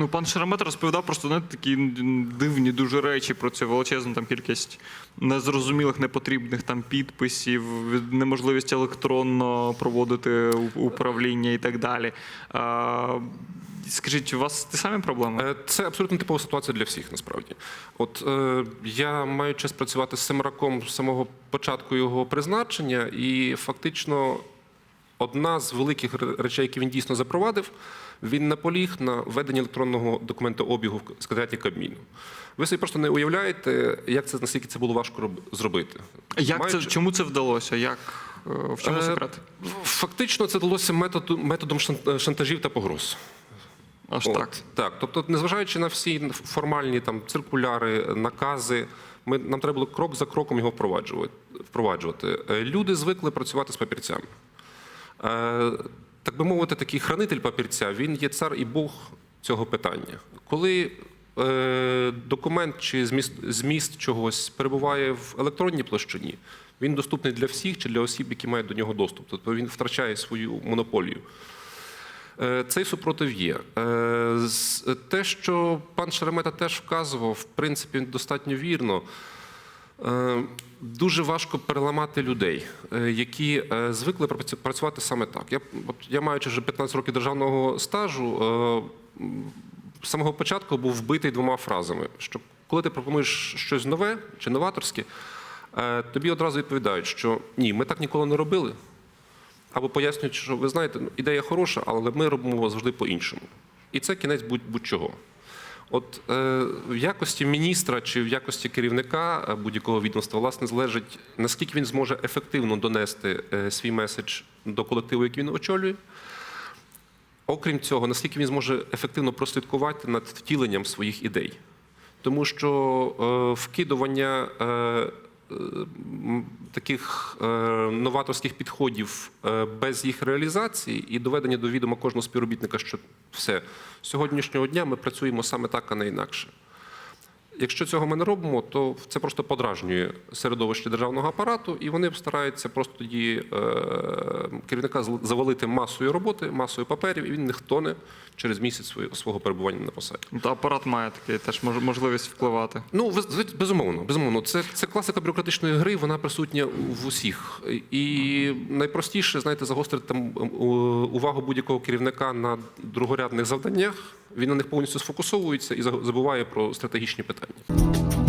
Ну, пан Шеремет розповідав просто знаєте, такі дивні дуже речі про цю величезну там кількість незрозумілих, непотрібних там підписів, неможливість електронно проводити управління і так далі. А, скажіть, у вас ті самі проблеми? Е, Це абсолютно типова ситуація для всіх, насправді. От е, я маю честь працювати з Семраком з самого початку його призначення, і фактично одна з великих речей, які він дійсно запровадив, він наполіг на введенні електронного документообігу в секретаріаті Кабміну. Ви собі просто не уявляєте, як це наскільки це було важко зробити. Як це, чому це вдалося? Як, е, в чому Е, секрет? Фактично, це вдалося методом шан- шантажів та погроз. Аж От, так. Так, тобто, незважаючи на всі формальні там циркуляри, накази, ми нам треба було крок за кроком його впроваджувати. впроваджувати. Е, Люди звикли працювати з папірцями. Е, Так би мовити, такий хранитель папірця, він є цар і Бог цього питання. Коли е, документ чи зміст, зміст чогось перебуває в електронній площині, він доступний для всіх чи для осіб, які мають до нього доступ. Тобто він втрачає свою монополію. Е, Цей супротив є. Те, що пан Шеремета теж вказував, в принципі, достатньо вірно. Е, Дуже важко переламати людей, е, які е, звикли працю- працювати саме так. Я, от, я маючи вже 15 років державного стажу, з самого початку був вбитий двома фразами: що коли ти пропонуєш щось нове чи новаторське, тобі одразу відповідають, що ні, ми так ніколи не робили. Або пояснюють, що ви знаєте, ну, ідея хороша, але ми робимо завжди по-іншому. І це кінець будь- будь-чого. От е, в якості міністра чи в якості керівника е, будь-якого відомства, власне, залежить, наскільки він зможе ефективно донести е, свій меседж до колективу, який він очолює. Окрім цього, наскільки він зможе ефективно прослідкувати над втіленням своїх ідей. Тому що е, вкидування е, таких е, новаторських підходів е, без їх реалізації і доведення до відома кожного співробітника, що все з сьогоднішнього дня ми працюємо саме так, а не інакше. Якщо цього ми не робимо, то це просто подражнює середовище державного апарату, і вони стараються просто тоді е, керівника завалити масою роботи, масою паперів, і він не тоне через місяць свого перебування на посаді. Ну, Та апарат має такий теж мож- можливість впливати. Ну, безумовно, безумовно. Це, це класика бюрократичної гри, вона присутня в усіх. І найпростіше, знаєте, загострити там е, увагу будь-якого керівника на другорядних завданнях. Він на них повністю сфокусовується і забуває про стратегічні питання.